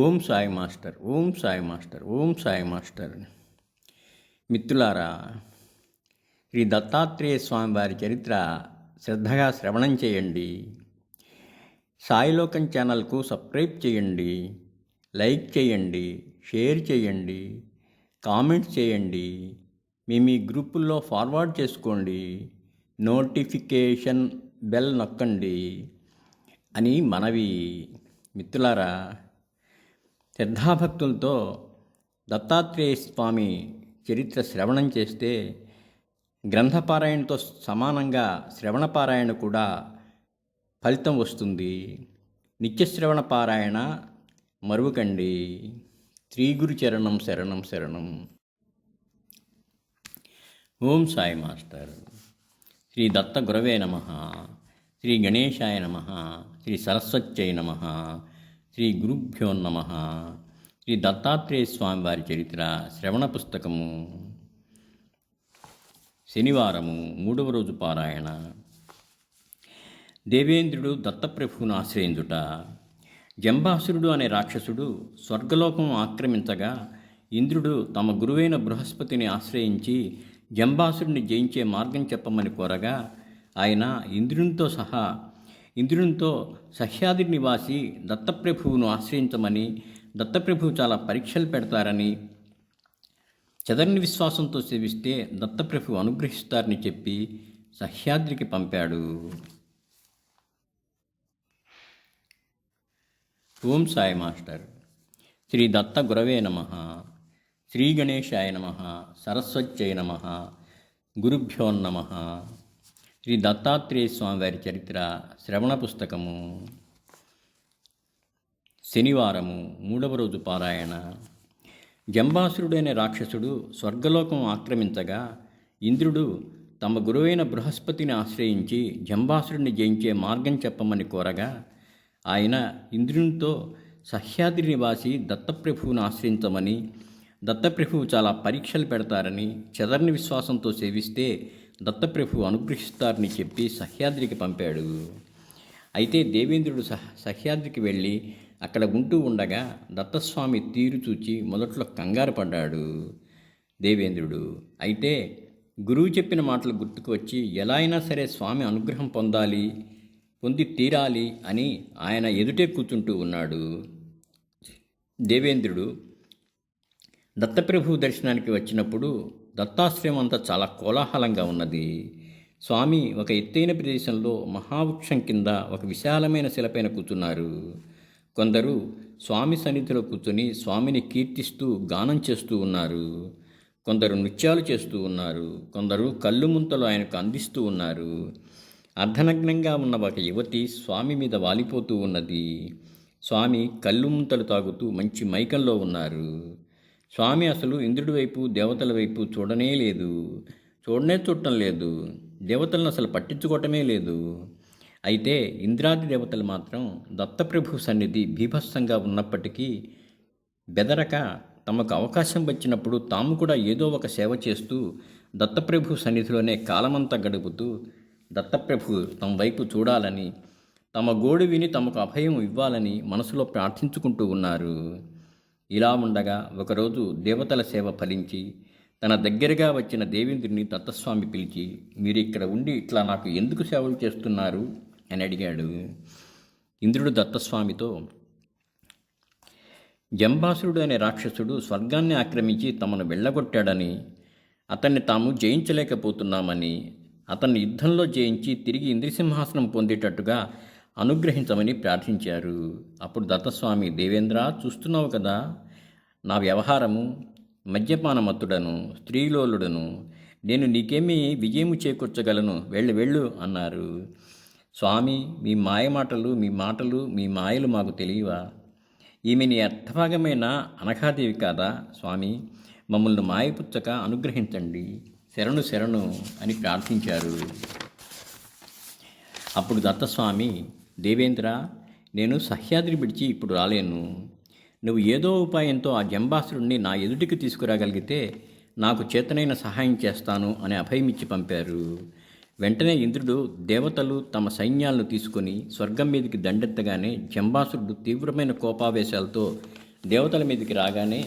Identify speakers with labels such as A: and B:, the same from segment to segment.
A: Om Sai master Om Sai master Om Sai master. మిత్రులారా శ్రీ దత్తాత్రేయ స్వామి వారి చరిత్ర శ్రద్ధగా శ్రవణం చేయండి. సాయిలోకం ఛానల్కు సబ్స్క్రైబ్ చేయండి లైక్ చేయండి షేర్ చేయండి కామెంట్స్ చేయండి. మీ మీ గ్రూపుల్లో ఫార్వర్డ్ చేసుకోండి. నోటిఫికేషన్ బెల్ నొక్కండి అని మనవి. మిత్రులారా శ్రద్ధాభక్తులతో దత్తాత్రేయ స్వామి చరిత్ర శ్రవణం చేస్తే గ్రంథపారాయణతో సమానంగా శ్రవణపారాయణ కూడా ఫలితం వస్తుంది. నిత్యశ్రవణ పారాయణ మరువకండి. త్రిగురు చరణం శరణం శరణం. ఓం సాయి మాస్టర్. శ్రీ దత్త గురవే నమ. శ్రీ గణేశాయ నమ. శ్రీ సరస్వత్యై నమ. శ్రీ గురుభ్యో నమ. శ్రీ దత్తాత్రేయ స్వామి వారి చరిత్ర శ్రవణ పుస్తకము. శనివారము మూడవ రోజు పారాయణ. దేవేంద్రుడు దత్తప్రభువును ఆశ్రయించుట జంబాసురుడు అనే రాక్షసుడు స్వర్గలోకం ఆక్రమించగా ఇంద్రుడు తమ గురువైన బృహస్పతిని ఆశ్రయించి జంబాసురుని జయించే మార్గం చెప్పమని కోరగా ఆయన ఇంద్రునితో సహా ఇంద్రునితో సహ్యాద్రి నివాసి దత్తప్రభువును ఆశ్రయించమని దత్తప్రభువు చాలా పరీక్షలు పెడతారని చదర్ని విశ్వాసంతో సేవిస్తే దత్తప్రభు అనుగ్రహిస్తారని చెప్పి సహ్యాద్రికి పంపాడు. ఓం సాయి మాస్టర్. శ్రీ దత్త గురవే నమ. శ్రీ గణేశాయ నమ. సరస్వత్యై నమ. గురుభ్యో నమ. శ్రీ దత్తాత్రేయ స్వామి వారి చరిత్ర శ్రవణ పుస్తకము. శనివారము మూడవ రోజు పారాయణ. జంబాసురుడైన రాక్షసుడు స్వర్గలోకం ఆక్రమించగా ఇంద్రుడు తమ గురువైన బృహస్పతిని ఆశ్రయించి జంబాసురుడిని జయించే మార్గం చెప్పమని కోరగా ఆయన ఇంద్రునితో సహ్యాద్రి నివాసి దత్తప్రభువును ఆశ్రయించమని దత్తప్రభువు చాలా పరీక్షలు పెడతారని చదర్ని విశ్వాసంతో సేవిస్తే దత్తప్రభు అనుగ్రహిస్తారని చెప్పి సహ్యాద్రికి పంపాడు. అయితే దేవేంద్రుడు సహ సహ్యాద్రికి వెళ్ళి అక్కడ ఉంటూ ఉండగా దత్తస్వామి తీరు చూచి మొదట్లో కంగారు పడ్డాడు. దేవేంద్రుడు అయితే గురువు చెప్పిన మాటలు గుర్తుకు వచ్చి ఎలా అయినా సరే స్వామి అనుగ్రహం పొందాలి పొంది తీరాలి అని ఆయన ఎదుటే కూర్చుంటూ ఉన్నాడు. దేవేంద్రుడు దత్తప్రభు దర్శనానికి వచ్చినప్పుడు దత్తాశ్రయం అంతా చాలా కోలాహలంగా ఉన్నది. స్వామి ఒక ఎత్తైన ప్రదేశంలో మహావృక్షం కింద ఒక విశాలమైన శిలపైన కూర్చున్నారు. కొందరు స్వామి సన్నిధిలో కూర్చొని స్వామిని కీర్తిస్తూ గానం చేస్తూ ఉన్నారు. కొందరు నృత్యాలు చేస్తూ ఉన్నారు. కొందరు కళ్ళు ముంతలు ఆయనకు అందిస్తూ ఉన్నారు. అర్ధనగ్నంగా ఉన్న ఒక యువతి స్వామి మీద వాలిపోతూ ఉన్నది. స్వామి కళ్ళు ముంతలు తాగుతూ మంచి మైకంలో ఉన్నారు. స్వామి అసలు ఇంద్రుడి వైపు దేవతల వైపు చూడనే లేదు. చూడనే చూడటం లేదు. దేవతలను అసలు పట్టించుకోవటమే లేదు. అయితే ఇంద్రాది దేవతలు మాత్రం దత్తప్రభు సన్నిధి బీభత్సంగా ఉన్నప్పటికీ బెదరక తమకు అవకాశం వచ్చినప్పుడు తాము కూడా ఏదో ఒక సేవ చేస్తూ దత్తప్రభు సన్నిధిలోనే కాలమంతా గడుపుతూ దత్తప్రభు తమ వైపు చూడాలని తమ గోడు విని తమకు అభయం ఇవ్వాలని మనసులో ప్రార్థించుకుంటూ ఉన్నారు. ఇలా ఉండగా ఒకరోజు దేవతల సేవ ఫలించి తన దగ్గరగా వచ్చిన దేవేంద్రుని దత్తస్వామి పిలిచి మీరు ఇక్కడ ఉండి ఇట్లా నాకు ఎందుకు సేవలు చేస్తున్నారు? అని అడిగాడు. ఇంద్రుడు దత్తస్వామితో జంబాసురుడు అనే రాక్షసుడు స్వర్గాన్ని ఆక్రమించి తమను వెళ్ళగొట్టాడని అతన్ని తాము జయించలేకపోతున్నామని అతన్ని యుద్ధంలో జయించి తిరిగి ఇంద్రసింహాసనం పొందేటట్టుగా అనుగ్రహించమని ప్రార్థించారు. అప్పుడు దత్తస్వామి దేవేంద్ర చూస్తున్నావు కదా నా వ్యవహారము మద్యపానమత్తుడను స్త్రీలోలుడను నేను నీకేమీ విజయము చేకూర్చగలను వెళ్ళు వెళ్ళు అన్నారు. స్వామి మీ మాయ మాటలు మీ మాటలు మీ మాయలు మాకు తెలియవా? ఈమె నీ అర్థభాగమైన అనఘాదేవి కాదా? స్వామి మమ్మల్ని మాయపుచ్చక అనుగ్రహించండి. శరణు శరణు అని ప్రార్థించారు. అప్పుడు దత్తస్వామి దేవేంద్ర నేను సహ్యాద్రి విడిచి ఇప్పుడు రాలేను. నువ్వు ఏదో ఉపాయంతో ఆ జంబాసురుణ్ణి నా ఎదుటికి తీసుకురాగలిగితే నాకు చేతనైన సహాయం చేస్తాను అని అభయమిచ్చి పంపారు. వెంటనే ఇంద్రుడు దేవతలు తమ సైన్యాలను తీసుకొని స్వర్గం మీదకి దండెత్తగానే జంబాసురుడు తీవ్రమైన కోపావేశాలతో దేవతల మీదకి రాగానే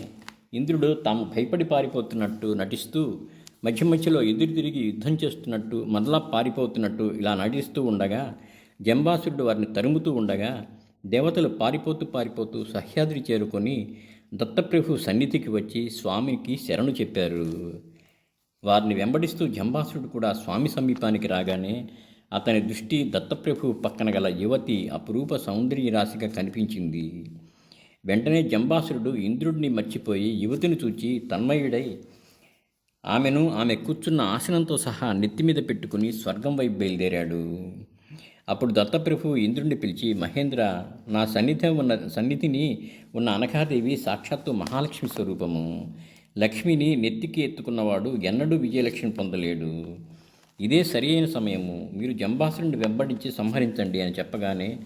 A: ఇంద్రుడు తాము భయపడి పారిపోతున్నట్టు నటిస్తూ మధ్య మధ్యలో ఎదురు తిరిగి యుద్ధం చేస్తున్నట్టు మరలా పారిపోతున్నట్టు ఇలా నటిస్తూ ఉండగా జంబాసురుడు వారిని తరుముతూ ఉండగా దేవతలు పారిపోతూ పారిపోతూ సహ్యాద్రి చేరుకొని దత్తప్రభు సన్నిధికి వచ్చి స్వామికి శరణు చెప్పారు. వారిని వెంబడిస్తూ జంబాసురుడు కూడా స్వామి సమీపానికి రాగానే అతని దృష్టి దత్తప్రభు పక్కన గల యువతి అపురూప సౌందర్య రాశిగా కనిపించింది. వెంటనే జంబాసురుడు ఇంద్రుడిని మర్చిపోయి యువతిని చూచి తన్మయుడై ఆమెను ఆమె కూర్చున్న ఆసనంతో సహా నెత్తి మీద పెట్టుకుని స్వర్గం వైపు బయలుదేరాడు. అప్పుడు దత్తప్రభు ఇంద్రుణ్ణి పిలిచి మహేంద్ర నా సన్నిధి ఉన్న సన్నిధిని ఉన్న అనఘాదేవి సాక్షాత్తు మహాలక్ష్మి స్వరూపము. లక్ష్మిని నెత్తికి ఎత్తుకున్నవాడు ఎన్నడూ విజయలక్ష్మి పొందలేడు. ఇదే సరియైన సమయము. మీరు జంబాసురుడిని వెంబడించి సంహరించండి అని చెప్పగానే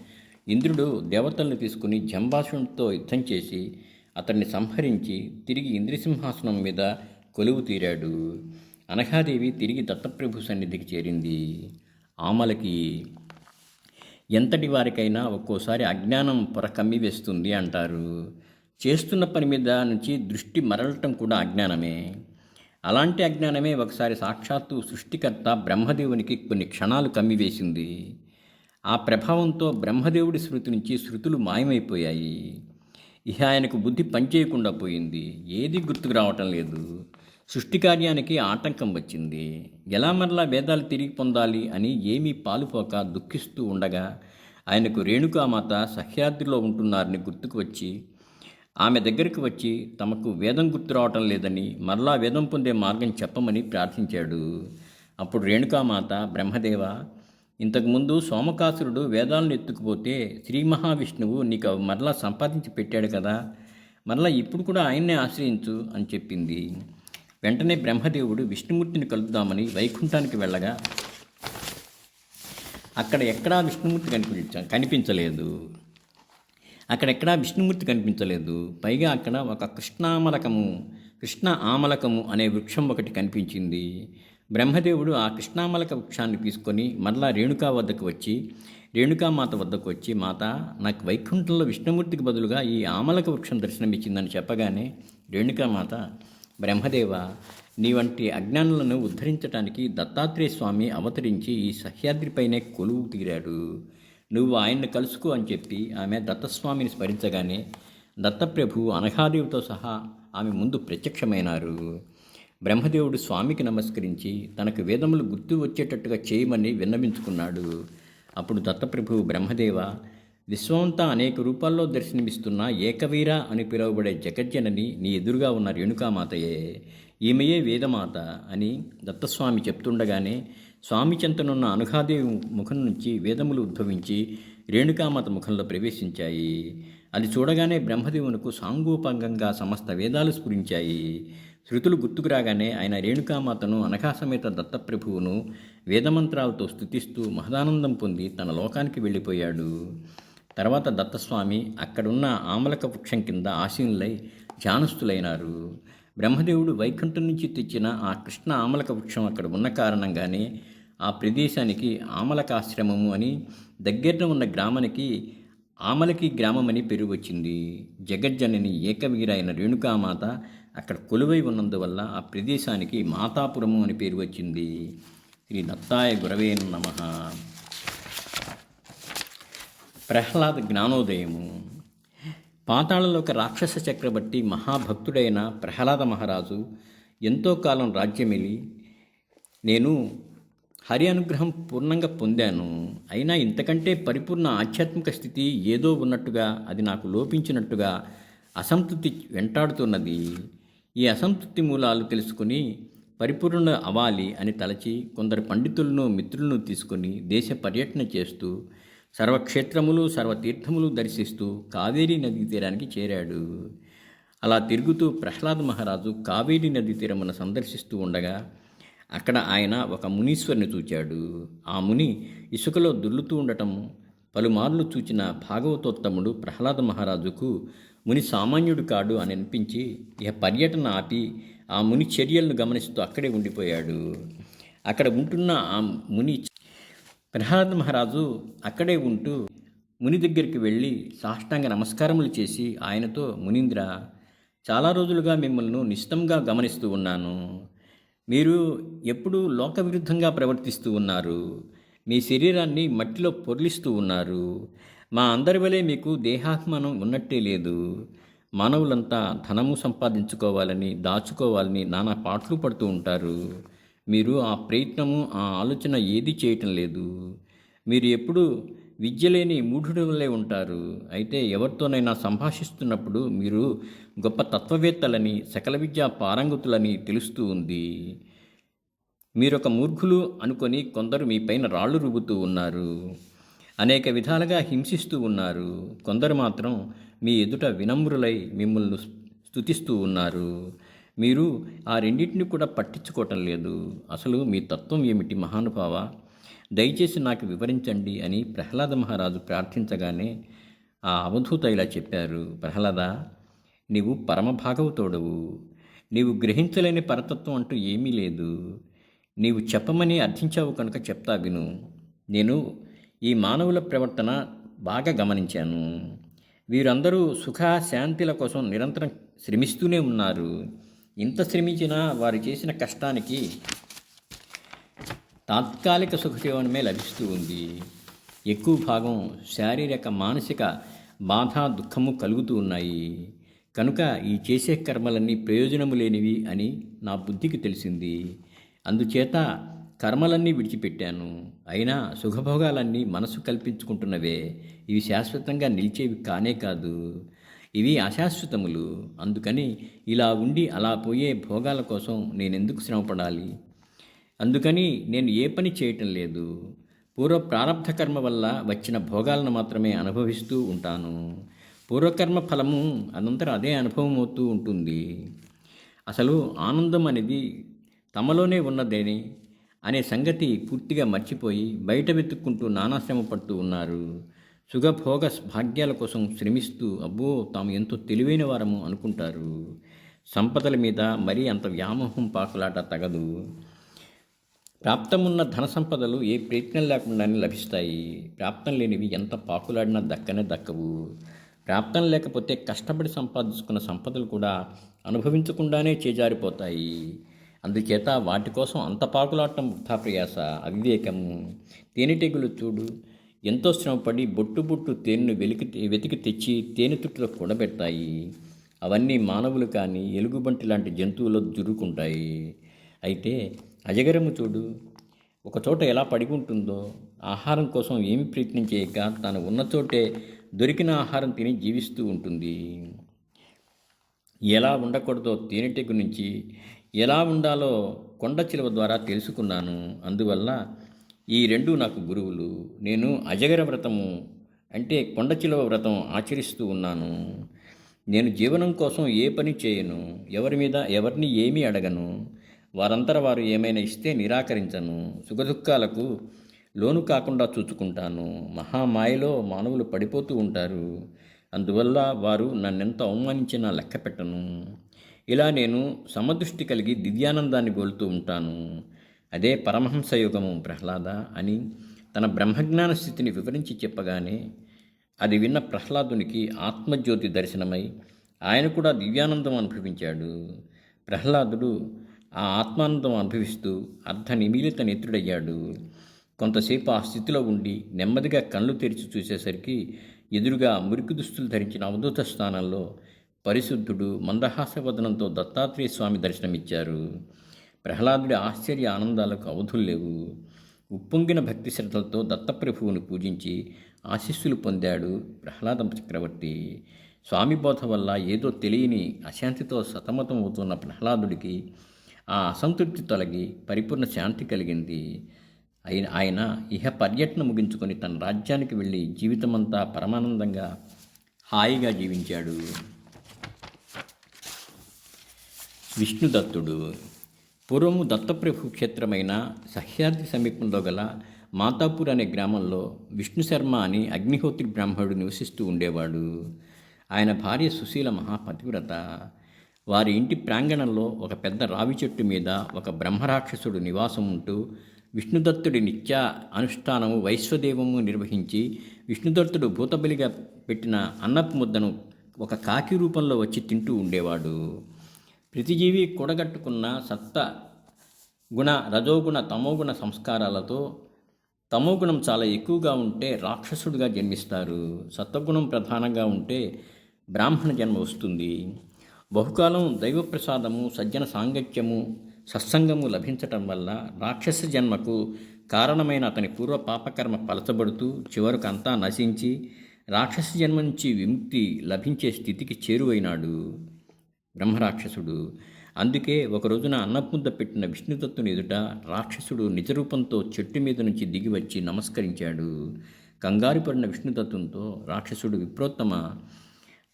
A: ఇంద్రుడు దేవతలను తీసుకుని జంబాసురుడితో యుద్ధం చేసి అతన్ని సంహరించి తిరిగి ఇంద్రసింహాసనం మీద కొలువు తీరాడు. అనఘాదేవి తిరిగి దత్తప్రభు సన్నిధికి చేరింది. ఆమలకి ఎంతటి వారికైనా ఒక్కోసారి అజ్ఞానం పొర కమ్మి వేస్తుంది అంటారు. చేస్తున్న పని మీద నుంచి దృష్టి మరలటం కూడా అజ్ఞానమే. అలాంటి అజ్ఞానమే ఒకసారి సాక్షాత్తు సృష్టికర్త బ్రహ్మదేవునికి కొన్ని క్షణాలు కమ్మివేసింది ఆ ప్రభావంతో బ్రహ్మదేవుడి శృతి నుంచి శృతులు మాయమైపోయాయి. ఇహ ఆయనకు బుద్ధి పనిచేయకుండా పోయింది. ఏది గుర్తుకు రావటం లేదు. సృష్టి కార్యానికి ఆటంకం వచ్చింది. ఎలా మరలా వేదాలు తిరిగి పొందాలి అని ఏమీ పాలుపోక దుఃఖిస్తూ ఉండగా ఆయనకు రేణుకామాత సహ్యాద్రిలో ఉంటున్నారని గుర్తుకు వచ్చి ఆమె దగ్గరికి వచ్చి తమకు వేదం గుర్తు రావటం లేదని మరలా వేదం పొందే మార్గం చెప్పమని ప్రార్థించాడు. అప్పుడు రేణుకామాత బ్రహ్మదేవ ఇంతకుముందు సోమకాసురుడు వేదాలను ఎత్తుకుపోతే శ్రీ మహావిష్ణువు నీకు మరలా సంపాదించి పెట్టాడు కదా మరలా ఇప్పుడు కూడా ఆయన్నే ఆశ్రయించు అని చెప్పింది. వెంటనే బ్రహ్మదేవుడు విష్ణుమూర్తిని కలుద్దామని వైకుంఠానికి వెళ్ళగా అక్కడ ఎక్కడా విష్ణుమూర్తి కనిపించ కనిపించలేదు. అక్కడెక్కడా విష్ణుమూర్తి కనిపించలేదు. పైగా అక్కడ ఒక కృష్ణామలకము కృష్ణ ఆమలకము అనే వృక్షం ఒకటి కనిపించింది. బ్రహ్మదేవుడు ఆ కృష్ణామలక వృక్షాన్ని తీసుకొని మరలా రేణుకా వద్దకు వచ్చి రేణుకామాత వద్దకు వచ్చి మాత నాకు వైకుంఠంలో విష్ణుమూర్తికి బదులుగా ఈ ఆమలక వృక్షం దర్శనమిచ్చిందని చెప్పగానే రేణుకామాత బ్రహ్మదేవ నీ వంటి అజ్ఞానులను ఉద్ధరించడానికి దత్తాత్రేయ స్వామి అవతరించి ఈ సహ్యాద్రిపైనే కొలువు తీరాడు. నువ్వు ఆయన్ని కలుసుకో అని చెప్పి ఆమె దత్తస్వామిని స్మరించగానే దత్తప్రభు అనఘాదేవితో సహా ఆమె ముందు ప్రత్యక్షమైనారు. బ్రహ్మదేవుడు స్వామికి నమస్కరించి తనకు వేదములు గుర్తు వచ్చేటట్టుగా చేయమని విన్నవించుకున్నాడు. అప్పుడు దత్తప్రభు బ్రహ్మదేవ విశ్వమంతా అనేక రూపాల్లో దర్శనమిస్తున్న ఏకవీర అని పిలువబడే జగజ్జనని నీ ఎదురుగా ఉన్న రేణుకామాతయే ఈమెయే వేదమాత అని దత్తస్వామి చెప్తుండగానే స్వామి చెంతనున్న అనుఘాదేవి ముఖం నుంచి వేదములు ఉద్భవించి రేణుకామాత ముఖంలో ప్రవేశించాయి. అది చూడగానే బ్రహ్మదేవునకు సాంగోపంగంగా సమస్త వేదాలు స్ఫురించాయి. శృతులు గుర్తుకు రాగానే ఆయన రేణుకామాతను అనఘాసమేత దత్తప్రభువును వేదమంత్రాలతో స్థుతిస్తూ మహదానందం పొంది తన లోకానికి వెళ్ళిపోయాడు. తర్వాత దత్తస్వామి అక్కడున్న ఆమలక వృక్షం కింద ఆశీనులై ధ్యానస్థులైనారు. బ్రహ్మదేవుడు వైకుంఠం నుంచి తెచ్చిన ఆ కృష్ణ ఆమలక వృక్షం అక్కడ ఉన్న కారణంగానే ఆ ప్రదేశానికి ఆమలకాశ్రమము అని దగ్గరలో ఉన్న గ్రామానికి ఆమలకి గ్రామం అని పేరు వచ్చింది. జగజ్జనని ఏకవీర అయిన రేణుకామాత అక్కడ కొలువై ఉన్నందువల్ల ఆ ప్రదేశానికి మాతాపురము అని పేరు వచ్చింది. శ్రీ దత్తాయ గురవే నమః. ప్రహ్లాద జ్ఞానోదయము. పాతాళలోక రాక్షస చక్రవర్తి మహాభక్తుడైన ప్రహ్లాద మహారాజు ఎంతో కాలం రాజ్యమిలి నేను హరి అనుగ్రహం పూర్ణంగా పొందాను. అయినా ఇంతకంటే పరిపూర్ణ ఆధ్యాత్మిక స్థితి ఏదో ఉన్నట్టుగా అది నాకు లోపించినట్టుగా అసంతృప్తి వెంటాడుతున్నది. ఈ అసంతృప్తి మూలాలు తెలుసుకుని పరిపూర్ణ అవ్వాలి అని తలచి కొందరు పండితులను మిత్రులను తీసుకొని దేశ పర్యటన చేస్తూ సర్వక్షేత్రములు సర్వతీర్థములు దర్శిస్తూ కావేరీ నదీ తీరానికి చేరాడు. అలా తిరుగుతూ ప్రహ్లాద్ మహారాజు కావేరీ నదీ తీరమును సందర్శిస్తూ ఉండగా అక్కడ ఆయన ఒక మునీశ్వరుని చూచాడు. ఆ ముని ఇసుకలో దుల్లుతూ ఉండటం పలుమార్లు చూచిన భాగవతోత్తముడు ప్రహ్లాద మహారాజుకు ముని సామాన్యుడు కాడు అని అనిపించి ఇక పర్యటన ఆపి ఆ ముని చర్యలను గమనిస్తూ అక్కడే ఉండిపోయాడు. అక్కడ ఉంటున్న ఆ ముని ప్రహ్లాద్ మహారాజు అక్కడే ఉంటూ ముని దగ్గరికి వెళ్ళి సాష్టాంగ నమస్కారములు చేసి ఆయనతో మునీంద్ర చాలా రోజులుగా మిమ్మల్ని నిశ్చితంగా గమనిస్తూ ఉన్నాను. మీరు ఎప్పుడూ లోక విరుద్ధంగా ప్రవర్తిస్తూ ఉన్నారు. మీ శరీరాన్ని మట్టిలో పొర్లిస్తూ ఉన్నారు. మా అందరి వలె మీకు దేహాభిమానం ఉన్నట్టే లేదు. మానవులంతా ధనము సంపాదించుకోవాలని దాచుకోవాలని నానా పాటలు పడుతూ ఉంటారు. మీరు ఆ ప్రయత్నము ఆ ఆలోచన ఏది చేయటం లేదు. మీరు ఎప్పుడు విద్య లేని మూఢుడులే వల్లే ఉంటారు. అయితే ఎవరితోనైనా సంభాషిస్తున్నప్పుడు మీరు గొప్ప తత్వవేత్తలని సకల విద్యా పారంగతులని తెలుస్తూ ఉంది. మీరొక మూర్ఖులు అనుకొని కొందరు మీ పైన రాళ్ళు రుబ్బుతూ ఉన్నారు. అనేక విధాలుగా హింసిస్తూ ఉన్నారు. కొందరు మాత్రం మీ ఎదుట వినమ్రులై మిమ్మల్ని స్తుతిస్తూ ఉన్నారు. మీరు ఆ రెండింటిని కూడా పట్టించుకోవటం లేదు. అసలు మీ తత్వం ఏమిటి మహానుభావ? దయచేసి నాకు వివరించండి అని ప్రహ్లాద మహారాజు ప్రార్థించగానే ఆ అవధూత ఇలా చెప్పారు. ప్రహ్లాద నీవు పరమభాగవతోడవు. నీవు గ్రహించలేని పరతత్వం అంటూ ఏమీ లేదు. నీవు చెప్పమని అర్థించావు కనుక చెప్తా విను. నేను ఈ మానవుల ప్రవర్తన బాగా గమనించాను. వీరందరూ సుఖ శాంతిల కోసం నిరంతరం శ్రమిస్తూనే ఉన్నారు. ఇంత శ్రమించినా వారు చేసిన కష్టానికి తాత్కాలిక సుఖజీవనమే లభిస్తూ ఉంది. ఎక్కువ భాగం శారీరక మానసిక బాధ దుఃఖము కలుగుతూ ఉన్నాయి. కనుక ఈ చేసే కర్మలన్నీ ప్రయోజనము లేనివి అని నా బుద్ధికి తెలిసింది. అందుచేత కర్మలన్నీ విడిచిపెట్టాను. అయినా సుఖభోగాలన్నీ మనసు కల్పించుకుంటున్నవే. ఇవి శాశ్వతంగా నిలిచేవి కానే కాదు. ఇవి అశాశ్వతములు. అందుకని ఇలా ఉండి అలా పోయే భోగాల కోసం నేనెందుకు శ్రమపడాలి? అందుకని నేను ఏ పని చేయటం లేదు. పూర్వ ప్రారంధ కర్మ వల్ల వచ్చిన భోగాలను మాత్రమే అనుభవిస్తూ ఉంటాను. పూర్వకర్మ ఫలము అనంతరం అదే అనుభవం అవుతూ ఉంటుంది. అసలు ఆనందం అనేది తమలోనే ఉన్నదేని అనే సంగతి పూర్తిగా మర్చిపోయి బయట వెతుక్కుంటూ నానాశ్రమ పడుతూ ఉన్నారు. సుఖభోగ భాగ్యాల కోసం శ్రమిస్తూ అబ్బో తాము ఎంతో తెలివైన వారము అనుకుంటారు. సంపదల మీద మరీ అంత వ్యామోహం పాకులాట తగదు. ప్రాప్తమున్న ధన సంపదలు ఏ ప్రయత్నం లేకుండానే లభిస్తాయి. ప్రాప్తం లేనివి ఎంత పాకులాడినా దక్కనే దక్కవు. ప్రాప్తం లేకపోతే కష్టపడి సంపాదించుకున్న సంపదలు కూడా అనుభవించకుండానే చేజారిపోతాయి. అందుచేత వాటి కోసం అంత పాకులాడటం వృథా ప్రయాస అవివేకము. తేనెటీగలు చూడు ఎంతో శ్రమపడి బొట్టు బొట్టు తేనెను వెలికి వెతికి తెచ్చి తేనె తుట్టులో కూడబెడతాయి అవన్నీ మానవులు కానీ ఎలుగుబంటి లాంటి జంతువులు జురుకుంటాయి అయితే అజగరము చూడు ఒక చోట ఎలా పడిగి ఉంటుందో ఆహారం కోసం ఏమి ప్రయత్నం చేయక తాను ఉన్న చోటే దొరికిన ఆహారం తిని జీవిస్తూ ఉంటుంది. ఎలా ఉండకూడదో తేనెటీగ నుంచి ఎలా ఉండాలో కొండ చిలువ ద్వారా తెలుసుకున్నాను. అందువల్ల ఈ రెండు నాకు గురువులు. నేను అజగర వ్రతము అంటే కొండచిలవ వ్రతం ఆచరిస్తూ ఉన్నాను. నేను జీవనం కోసం ఏ పని చేయను ఎవరి మీద ఎవరిని ఏమీ అడగను వారంతర వారు ఏమైనా ఇస్తే నిరాకరించను సుఖదుఖాలకు లోను కాకుండా చూచుకుంటాను. మహామాయలో మానవులు పడిపోతూ ఉంటారు. అందువల్ల వారు నన్నెంత అవమానించినా లెక్క పెట్టను. ఇలా నేను సమదృష్టి కలిగి దివ్యానందాన్ని గోలుతూ ఉంటాను. అదే పరమహంస యుగము ప్రహ్లాద అని తన బ్రహ్మజ్ఞాన స్థితిని వివరించి చెప్పగానే అది విన్న ప్రహ్లాదునికి ఆత్మజ్యోతి దర్శనమై ఆయన కూడా దివ్యానందం అనుభవించాడు. ప్రహ్లాదుడు ఆ ఆత్మానందం అనుభవిస్తూ అర్ధ నిమీలిత నేత్రుడయ్యాడు. కొంతసేపు ఆ స్థితిలో ఉండి నెమ్మదిగా కళ్ళు తెరిచి చూసేసరికి ఎదురుగా మురికి దుస్తులు ధరించిన అవధూత స్థానంలో పరిశుద్ధుడు మందహాసవదనంతో దత్తాత్రేయ స్వామి దర్శనమిచ్చారు. ప్రహ్లాదుడి ఆశ్చర్య ఆనందాలకు అవధులు లేవు. ఉప్పొంగిన భక్తి శ్రద్ధలతో దత్తప్రభువుని పూజించి ఆశీస్సులు పొందాడు ప్రహ్లాద చక్రవర్తి. స్వామి బోధ వల్ల ఏదో తెలియని అశాంతితో సతమతం అవుతున్న ప్రహ్లాదుడికి ఆ అసంతృప్తి తొలగి పరిపూర్ణ శాంతి కలిగింది. ఆయన ఆయన ఇహ పర్యటన ముగించుకొని తన రాజ్యానికి వెళ్ళి జీవితమంతా పరమానందంగా హాయిగా జీవించాడు. విష్ణుదత్తుడు పూర్వము దత్తప్రభు క్షేత్రమైన సహ్యాద్రి సమీపంలో గల మాతాపూర్ అనే గ్రామంలో విష్ణు శర్మ అని అగ్నిహోత్రి బ్రాహ్మణుడు నివసిస్తూ ఉండేవాడు. ఆయన భార్య సుశీల మహాపతివ్రత. వారి ఇంటి ప్రాంగణంలో ఒక పెద్ద రావి చెట్టు మీద ఒక బ్రహ్మరాక్షసుడు నివాసం ఉంటూ విష్ణుదత్తుడి నిత్య అనుష్ఠానము వైశ్వదేవము నిర్వహించి విష్ణుదత్తుడు భూతబలిగా పెట్టిన అన్నపు ముద్దను ఒక కాకి రూపంలో వచ్చి తింటూ ఉండేవాడు. ప్రతిజీవి కూడగట్టుకున్న సత్త గుణ రజోగుణ తమోగుణ సంస్కారాలతో తమోగుణం చాలా ఎక్కువగా ఉంటే రాక్షసుడిగా జన్మిస్తారు. సత్వగుణం ప్రధానంగా ఉంటే బ్రాహ్మణ జన్మ వస్తుంది. బహుకాలం దైవ ప్రసాదము సజ్జన సాంగత్యము సత్సంగము లభించటం వల్ల రాక్షస జన్మకు కారణమైన అతని పూర్వ పాపకర్మ పలచబడుతూ చివరకు అంతా నశించి రాక్షస జన్మ నుంచి విముక్తి లభించే స్థితికి చేరువైనాడు. బ్రహ్మరాక్షసుడు. అందుకే ఒక రోజున పెట్టిన విష్ణుదత్తుని ఎదుట రాక్షసుడు నిజరూపంతో చెట్టు మీద నుంచి దిగి వచ్చి నమస్కరించాడు. కంగారు పడిన విష్ణుదత్తునితో రాక్షసుడు విప్రోత్తమ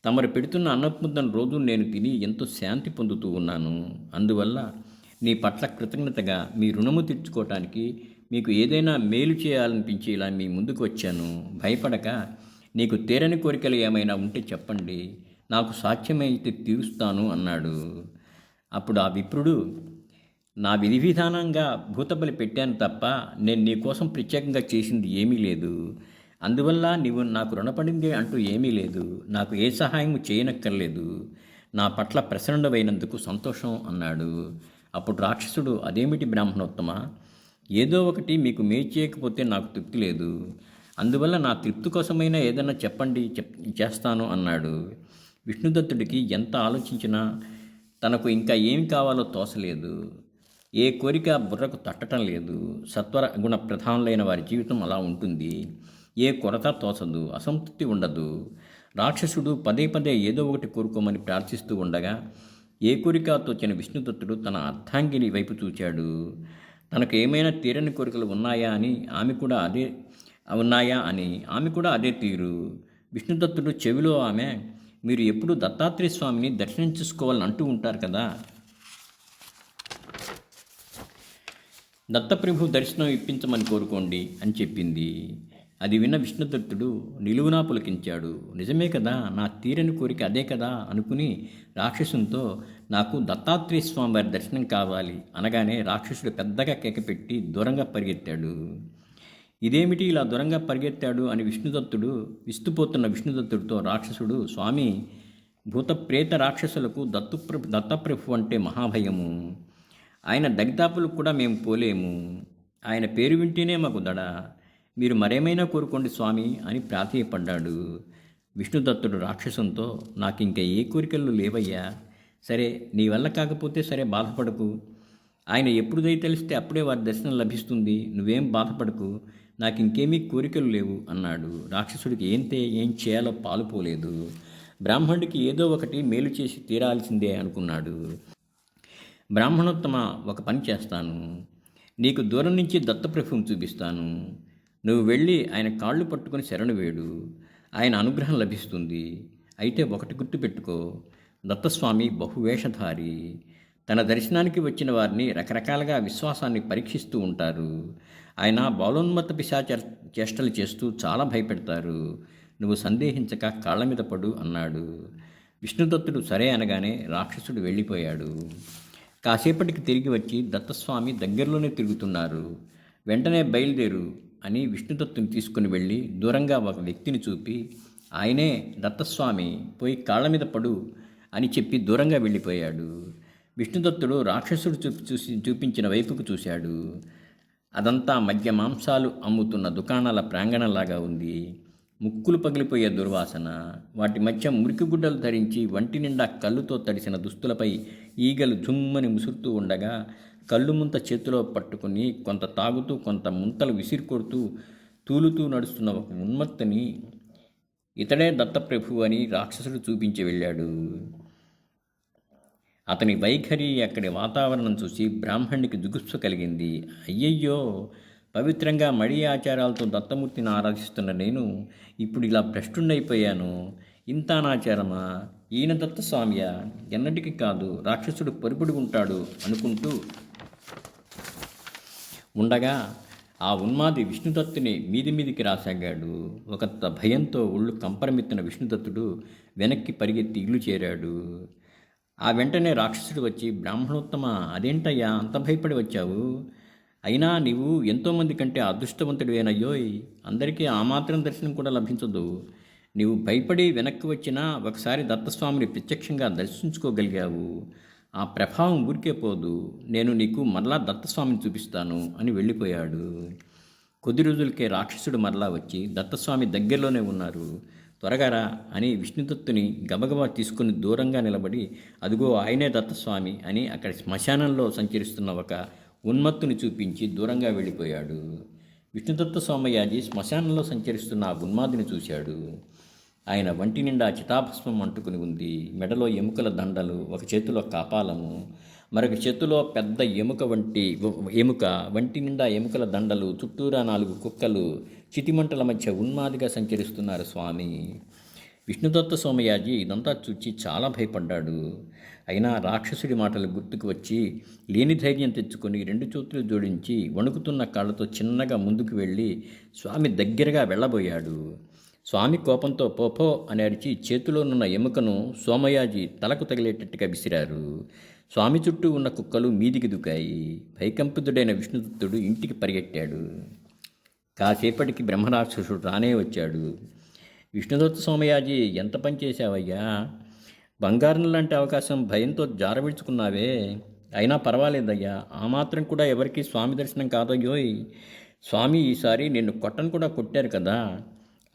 A: తమరు పెడుతున్న అన్నపుద్దను రోజు నేను తిని ఎంతో శాంతి పొందుతూ ఉన్నాను. అందువల్ల నీ పట్ల కృతజ్ఞతగా మీ రుణము తీర్చుకోవటానికి మీకు ఏదైనా మేలు చేయాలనిపించి ఇలా మీ ముందుకు వచ్చాను. భయపడక నీకు తీరని కోరికలు ఏమైనా ఉంటే చెప్పండి. నాకు సాధ్యమైతే తీరుస్తాను అన్నాడు. అప్పుడు ఆ విప్రుడు నా విధి విధానంగా భూతబలి పెట్టాను తప్ప నేను నీ కోసం ప్రత్యేకంగా చేసింది ఏమీ లేదు. అందువల్ల నీవు నాకు రుణపడింది అంటూ ఏమీ లేదు. నాకు ఏ సహాయం చేయనక్కర్లేదు. నా పట్ల ప్రసన్నుడైనందుకు సంతోషం అన్నాడు. అప్పుడు రాక్షసుడు అదేమిటి బ్రాహ్మణోత్తమ? ఏదో ఒకటి మీకు మేలు చేయకపోతే నాకు తృప్తి లేదు. అందువల్ల నా తృప్తి కోసమైనా ఏదైనా చెప్పండి చెప్ చేస్తాను అన్నాడు. విష్ణుదత్తుడికి ఎంత ఆలోచించినా తనకు ఇంకా ఏమి కావాలో తోసలేదు. ఏ కోరిక బుర్రకు తట్టడం లేదు. సత్వర గుణ ప్రధానులైన వారి జీవితం అలా ఉంటుంది. ఏ కొరత తోచదు అసంతృప్తి ఉండదు. రాక్షసుడు పదే పదే ఏదో ఒకటి కోరుకోమని ప్రార్థిస్తూ ఉండగా ఏ కోరిక తోచిన విష్ణుదత్తుడు తన అర్ధాంగిని వైపు చూచాడు. తనకు ఏమైనా తీరని కోరికలు ఉన్నాయా అని ఆమె కూడా అదే ఉన్నాయా అని ఆమె కూడా అదే తీరు. విష్ణుదత్తుడు చెవిలో ఆమె మీరు ఎప్పుడు దత్తాత్రేయ స్వామిని దర్శనం చేసుకోవాలని అంటూ ఉంటారు కదా? దత్తప్రభు దర్శనం ఇప్పించమని కోరుకోండి అని చెప్పింది. అది విన్న విష్ణుదత్తుడు నిలువునా పులకించాడు. నిజమే కదా నా తీరని కోరిక అదే కదా అనుకుని రాక్షసునితో నాకు దత్తాత్రేయ స్వామి వారి దర్శనం కావాలి అనగానే రాక్షసుడు పెద్దగా కేకపెట్టి దూరంగా పరిగెత్తాడు. ఇదేమిటి ఇలా దూరంగా పరిగెత్తాడు అని విష్ణుదత్తుడు విస్తుపోతున్న విష్ణుదత్తుడితో రాక్షసుడు స్వామి భూత ప్రేత రాక్షసులకు దత్తుప్ర దత్తప్రభు అంటే మహాభయము. ఆయన దగ్దాపులకు కూడా మేము పోలేము. ఆయన పేరు వింటేనే మాకు దడ. మీరు మరేమైనా కోరుకోండి స్వామి అని ప్రాధేయపడ్డాడు. విష్ణుదత్తుడు రాక్షసంతో నాకు ఇంకా ఏ కోరికలు లేవయ్యా. సరే నీ వల్ల కాకపోతే సరే బాధపడకు. ఆయన ఎప్పుడు దయ తెలిస్తే అప్పుడే వారి దర్శనం లభిస్తుంది. నువ్వేం బాధపడకు. నాకు ఇంకేమీ కోరికలు లేవు అన్నాడు. రాక్షసుడికి ఏంతే ఏం చేయాలో పాలుపోలేదు బ్రాహ్మణుడికి ఏదో ఒకటి మేలు చేసి తీరాల్సిందే అనుకున్నాడు. బ్రాహ్మణోత్తమ ఒక పని చేస్తాను. నీకు దూరం నుంచి దత్తప్రభువును చూపిస్తాను. నువ్వు వెళ్ళి ఆయన కాళ్ళు పట్టుకొని శరణు వేడు. ఆయన అనుగ్రహం లభిస్తుంది. అయితే ఒకటి గుర్తుపెట్టుకో. దత్తస్వామి బహువేషధారి. తన దర్శనానికి వచ్చిన వారిని రకరకాలుగా విశ్వాసాన్ని పరీక్షిస్తూ ఉంటారు. ఆయన బాలోన్మత్త పిశాచ చేష్టలు చేస్తూ చాలా భయపెడతారు. నువ్వు సందేహించక కాళ్ళ మీద పడు అన్నాడు. విష్ణుదత్తుడు సరే అనగానే రాక్షసుడు వెళ్ళిపోయాడు. కాసేపటికి తిరిగి వచ్చి దత్తస్వామి దగ్గరలోనే తిరుగుతున్నారు. వెంటనే బయలుదేరు అని విష్ణుదత్తుని తీసుకుని వెళ్ళి దూరంగా ఒక వ్యక్తిని చూపి ఆయనే దత్తస్వామి పోయి కాళ్ళ మీద పడు అని చెప్పి దూరంగా వెళ్ళిపోయాడు. విష్ణుదత్తుడు రాక్షసుడు చూపి చూసి చూపించిన వైపుకు చూశాడు. అదంతా మధ్య మాంసాలు అమ్ముతున్న దుకాణాల ప్రాంగణంలాగా ఉంది. ముక్కులు పగిలిపోయే దుర్వాసన వాటి మధ్య మురికి గుడ్డలు ధరించి వంటి నిండా కళ్ళుతో తడిసిన దుస్తులపై ఈగలు జుమ్మని ముసురుతూ ఉండగా కళ్ళు ముంత చేతిలో పట్టుకుని కొంత తాగుతూ కొంత ముంతలు విసిరికొడుతూ తూలుతూ నడుస్తున్న ఒక ఉన్మత్తని ఇతడే దత్తప్రభు అని రాక్షసుడు చూపించి వెళ్ళాడు. అతని వైఖరి అక్కడి వాతావరణం చూసి బ్రాహ్మణుడికి దుగుప్స కలిగింది. అయ్యయ్యో! పవిత్రంగా మడి ఆచారాలతో దత్తమూర్తిని ఆరాధిస్తున్న నేను ఇప్పుడు ఇలా భ్రష్టుండైపోయాను ఇంత అనాచారమా? ఈయన దత్తస్వామియా. ఎన్నటికి కాదు. రాక్షసుడు పరుపుడు ఉంటాడు అనుకుంటూ ఉండగా ఆ ఉన్మాది విష్ణుదత్తుని మీది మీదికి రాసాగాడు. ఒక భయంతో ఒళ్ళు కంపరమెత్తిన విష్ణుదత్తుడు వెనక్కి పరిగెత్తి ఇల్లు చేరాడు. ఆ వెంటనే రాక్షసుడు వచ్చి బ్రాహ్మణోత్తమ అదేంటయ్యా అంత భయపడి వచ్చావు? అయినా నీవు ఎంతోమంది కంటే అదృష్టవంతుడివేనయ్యోయ్ అందరికీ ఆ మాత్రం దర్శనం కూడా లభించదు. నీవు భయపడి వెనక్కి వచ్చినా ఒకసారి దత్తస్వామిని ప్రత్యక్షంగా దర్శించుకోగలిగావు. ఆ ప్రభావం ఊరికే పోదు. నేను నీకు మరలా దత్తస్వామిని చూపిస్తాను అని వెళ్ళిపోయాడు. కొద్ది రోజులకే రాక్షసుడు మరలా వచ్చి దత్తస్వామి దగ్గరలోనే ఉన్నారు. త్వరగా రా అని విష్ణుదత్తుని గబగబా తీసుకుని దూరంగా నిలబడి అదిగో ఆయనే దత్తస్వామి అని అక్కడ శ్మశానంలో సంచరిస్తున్న ఒక ఉన్మత్తుని చూపించి దూరంగా వెళ్ళిపోయాడు. విష్ణుదత్త సోమయాజి శ్మశానంలో సంచరిస్తున్న ఆ ఉన్మాదిని చూశాడు. ఆయన వంటి నిండా చితాభస్మం అంటుకుని ఉంది. మెడలో ఎముకల దండలు ఒక చేతిలో కాపాలము మరొక చేతిలో పెద్ద ఎముక వంటి ఎముక వంటి నిండా ఎముకల దండలు చుట్టూరా నాలుగు కుక్కలు చితిమంటల మధ్య ఉన్మాదిగా సంచరిస్తున్నారు స్వామి. విష్ణుదత్త సోమయాజి ఇదంతా చూచి చాలా భయపడ్డాడు. అయినా రాక్షసుడి మాటలు గుర్తుకు వచ్చి లేని ధైర్యం తెచ్చుకొని రెండు చేతులు జోడించి వణుకుతున్న కాళ్ళతో చిన్నగా ముందుకు వెళ్ళి స్వామి దగ్గరగా వెళ్ళబోయాడు. స్వామి కోపంతో పోపో అని అరిచి చేతిలోనున్న ఎముకను సోమయాజి తలకు తగిలేటట్టుగా విసిరారు. స్వామి చుట్టూ ఉన్న కుక్కలు మీదికి దుకాయి. భయకంపితుడైన విష్ణుదత్తుడు ఇంటికి పరిగెట్టాడు. కాసేపటికి బ్రహ్మరాక్షసుడు రానే వచ్చాడు. విష్ణుదత్త సోమయాజీ ఎంత పని చేశావయ్యా? బంగారం లాంటి అవకాశం భయంతో జారవిడ్చుకున్నావే. అయినా పర్వాలేదయ్యా. ఆ మాత్రం కూడా ఎవరికి స్వామి దర్శనం కాదయ్యోయ్. స్వామి ఈసారి నిన్ను కొట్టను కూడా కొట్టారు కదా.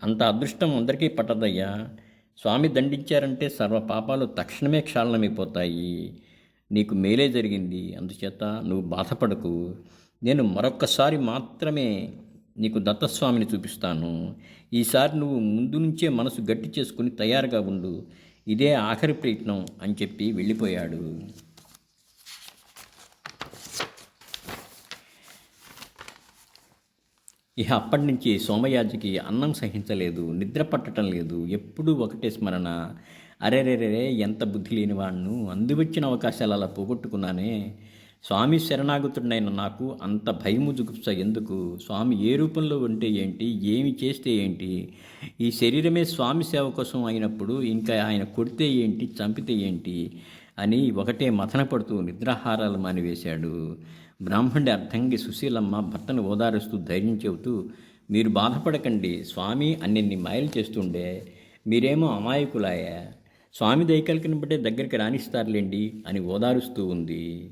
A: అంత అదృష్టం అందరికీ పట్టదయ్యా. స్వామి దండించారంటే సర్వ పాపాలు తక్షణమే క్షాళనమైపోతాయి. నీకు మేలే జరిగింది. అందుచేత నువ్వు బాధపడకు. నేను మరొక్కసారి మాత్రమే నీకు దత్తస్వామిని చూపిస్తాను. ఈసారి నువ్వు ముందు నుంచే మనసు గట్టి చేసుకుని తయారుగా ఉండు. ఇదే ఆఖరి ప్రయత్నం అని చెప్పి వెళ్ళిపోయాడు. ఇక అప్పటి నుంచి సోమయాజికి అన్నం సహించలేదు నిద్ర పట్టడం లేదు ఎప్పుడూ ఒకటే స్మరణ. అరేరేరే ఎంత బుద్ధి లేని వాణ్ణు అందువచ్చిన అవకాశాలు అలా పోగొట్టుకున్నానే. స్వామి శరణాగతుడినైన నాకు అంత భయము జుగుప్స. ఎందుకు? స్వామి ఏ రూపంలో ఉంటే ఏంటి? ఏమి చేస్తే ఏంటి? ఈ శరీరమే స్వామి సేవ కోసం అయినప్పుడు ఇంకా ఆయన కొడితే ఏంటి? చంపితే ఏంటి? అని ఒకటే మథన పడుతూ నిద్రాహారాలు మానివేశాడు. బ్రాహ్మణుడి అర్థంగి సుశీలమ్మ భర్తను ఓదారుస్తూ ధైర్యం చెబుతూ మీరు బాధపడకండి. స్వామి అన్నిన్ని మాయలు చేస్తుండే. మీరేమో అమాయకులాయా. స్వామి దయకల్కిన బట్టే దగ్గరికి రాణిస్తారులేండి అని ఓదారుస్తూ ఉంది.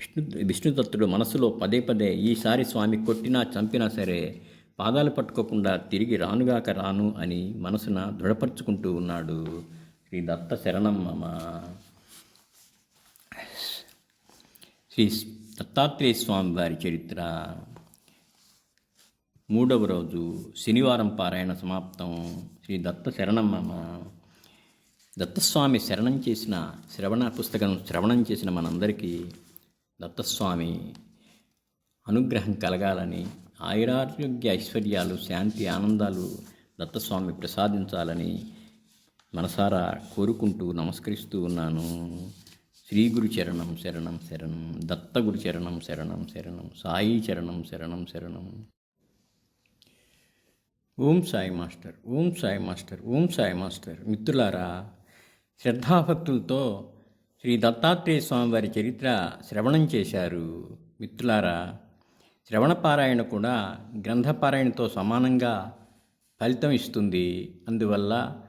A: విష్ణు విష్ణుదత్తుడు మనసులో పదే పదే ఈసారి స్వామి కొట్టినా చంపినా సరే పాదాలు పట్టుకోకుండా తిరిగి రానుగాక రాను అని మనసున దృఢపరుచుకుంటూ ఉన్నాడు శ్రీ దత్త శరణం మమ. శ్రీ దత్తాత్రేయ స్వామి వారి చరిత్ర. మూడవ రోజు శనివారం పారాయణ సమాప్తం. శ్రీ దత్త శరణమ్మ దత్తస్వామి శరణం చేసిన శ్రవణ పుస్తకం శ్రవణం చేసిన మనందరికీ దత్తస్వామి అనుగ్రహం కలగాలని ఆయురారోగ్య ఐశ్వర్యాలు శాంతి ఆనందాలు దత్తస్వామి ప్రసాదించాలని మనసారా కోరుకుంటూ నమస్కరిస్తూ ఉన్నాను. శ్రీ గురు చరణం శరణం శరణం దత్తగురు చరణం శరణం శరణం సాయి చరణం శరణం శరణం. ఓం సాయి మాస్టర్ ఓం సాయి మాస్టర్ ఓం సాయి మాస్టర్. మిత్రులారా శ్రద్ధాభక్తులతో శ్రీ దత్తాత్రేయ స్వామి వారి చరిత్ర శ్రవణం చేశారు. మిత్రులారా శ్రవణపారాయణ కూడా గ్రంథపారాయణతో సమానంగా ఫలితం ఇస్తుంది. అందువల్ల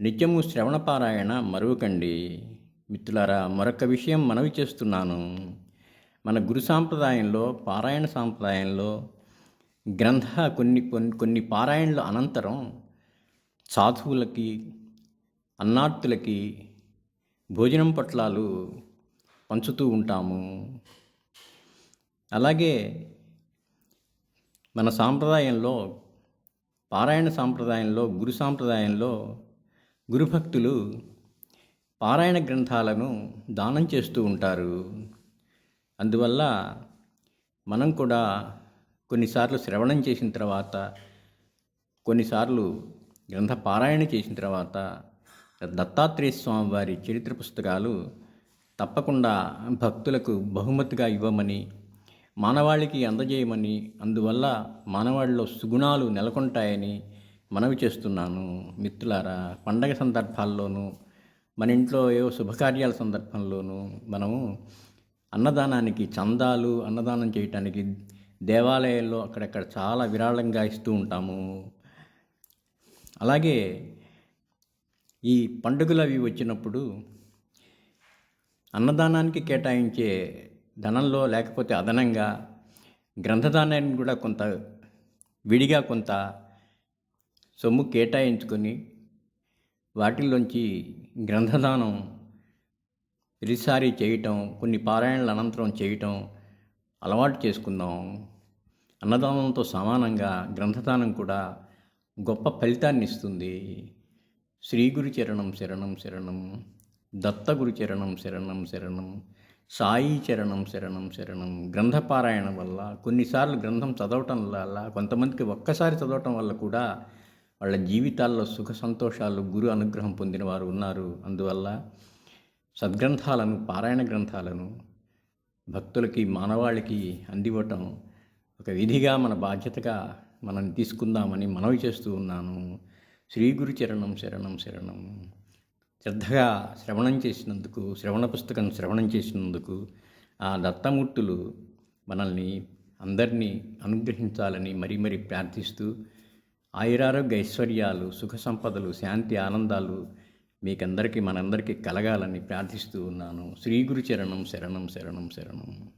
A: నిత్యము శ్రవణపారాయణ మరువకండి. మిత్రులారా మరొక విషయం మనవి చేస్తున్నాను. మన గురు సాంప్రదాయంలో పారాయణ సాంప్రదాయంలో గ్రంథ కొన్ని కొన్ని కొన్ని పారాయణల అనంతరం సాధువులకి అన్నార్తులకి భోజనం పట్లాలు పంచుతూ ఉంటాము. అలాగే మన సాంప్రదాయంలో పారాయణ సాంప్రదాయంలో గురు సాంప్రదాయంలో గురుభక్తులు పారాయణ గ్రంథాలను దానం చేస్తూ ఉంటారు. అందువల్ల మనం కూడా కొన్నిసార్లు శ్రవణం చేసిన తర్వాత కొన్నిసార్లు గ్రంథ పారాయణ చేసిన తర్వాత దత్తాత్రేయ స్వామి వారి చరిత్ర పుస్తకాలు తప్పకుండా భక్తులకు బహుమతిగా ఇవ్వమని మానవాళికి అందజేయమని అందువల్ల మానవాళిలో సుగుణాలు నెలకొంటాయని మనవి చేస్తున్నాను. మిత్రులారా పండగ సందర్భాల్లోనూ మన ఇంట్లో ఏవో శుభకార్యాల సందర్భంలోనూ మనము అన్నదానానికి చందాలు అన్నదానం చేయటానికి దేవాలయాల్లో అక్కడక్కడ చాలా విరాళంగా ఇస్తూ ఉంటాము. అలాగే ఈ పండుగలు అవి వచ్చినప్పుడు అన్నదానానికి కేటాయించే ధనంలో లేకపోతే అదనంగా గ్రంథదానాన్ని కూడా కొంత విడిగా కొంత సొమ్ము కేటాయించుకొని వాటిల్లోంచి గ్రంథదానం రిసారీ చేయటం కొన్ని పారాయణల అనంతరం చేయటం అలవాటు చేసుకుందాం. అన్నదానంతో సమానంగా గ్రంథదానం కూడా గొప్ప ఫలితాన్ని ఇస్తుంది. శ్రీ గురు చరణం శరణం శరణం దత్తగురు చరణం శరణం శరణం సాయి చరణం శరణం శరణం గ్రంథపారాయణ వల్ల కొన్నిసార్లు గ్రంథం చదవటం వల్ల కొంతమందికి ఒక్కసారి చదవటం వల్ల కూడా వాళ్ళ జీవితాల్లో సుఖ సంతోషాలు గురు అనుగ్రహం పొందిన వారు ఉన్నారు. అందువల్ల సద్గ్రంథాలను పారాయణ గ్రంథాలను భక్తులకి మానవాళికి అందివ్వటం ఒక విధిగా మన బాధ్యతగా మనం తీసుకుందామని మనవి చేస్తూ ఉన్నాను. శ్రీ గురు చరణం శరణం శరణం. శ్రద్ధగా శ్రవణం చేసినందుకు శ్రవణ పుస్తకం శ్రవణం చేసినందుకు ఆ దత్తమూర్తులు మనల్ని అందరినీ అనుగ్రహించాలని మరీ మరీ ప్రార్థిస్తూ ఆయురారోగ్య ఐశ్వర్యాలు సుఖ సంపదలు శాంతి ఆనందాలు మీకందరికీ మనందరికీ కలగాలని ప్రార్థిస్తూ ఉన్నాను. శ్రీ గురు చరణం శరణం శరణం శరణం.